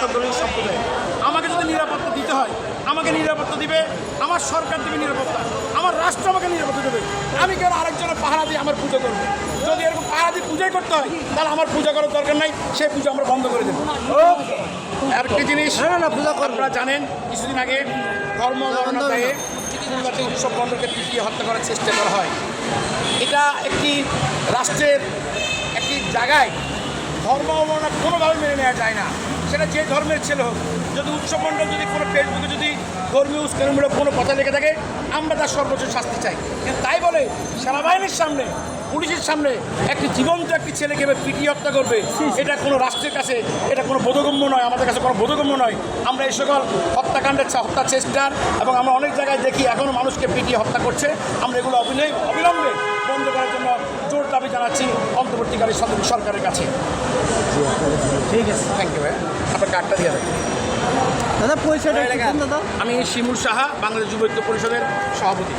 সম্প্রদায়। আমাকে যদি নিরাপত্তা দিতে হয় আমাকে নিরাপত্তা দিবে আমার সরকার দেবে নিরাপত্তা আমার রাষ্ট্র আমাকে নিরাপত্তা দেবে। আমি কেন আরেকজনের পাহারা দিয়ে আমার পুজো করব? যদি এরকম পাহারা দিয়ে পূজাই করতে হয় তাহলে আমার পূজা করার দরকার নাই সেই পুজো আমরা বন্ধ করে দেবো। আর একটি জিনিস আপনারা জানেন কিছুদিন আগে ধর্ম খুলনাতে উৎসব মণ্ডলকে পিটিয়ে হত্যা করার চেষ্টা করা হয়। এটা একটি রাষ্ট্রের একটি জায়গায় ধর্ম অবমাননা কোনোভাবে মেনে নেওয়া যায় না। সেটা যে ধর্মের ছেলে হোক, যদি উৎসব মণ্ডল যদি কোনো ফেসবুকে যদি ধর্মীয় উস্কানিমূলক কোনো কথা লেগে থাকে, আমরা তার সর্বোচ্চ শাস্তি চাই। কিন্তু তাই বলে সেনাবাহিনীর সামনে, পুলিশের সামনে একটি জীবন্ত একটি ছেলেকে পিটিয়ে হত্যা করবে, এটা কোনো রাষ্ট্রের কাছে, এটা কোনো বোধগম্য নয়, আমাদের কাছে কোনো বোধগম্য নয়। আমরা এই সকল হত্যাকাণ্ডের হত্যা চেষ্টার এবং আমরা অনেক জায়গায় দেখি এখনও মানুষকে পিটিয়ে হত্যা করছে। আমরা এগুলো অবিলম্বে বন্ধ করার জন্য জোর দাবি জানাচ্ছি। অন্তর্বর্তীকালীন সরকারের কাছে। ঠিক আছে। থ্যাংক ইউ ভাই। আপনার কার্ডটা দিয়ে দেবেন দাদা পরিচয়টা দাদা। আমি শিমুল সাহা বাংলাদেশ যুব ঐক্য পরিষদের সভাপতি।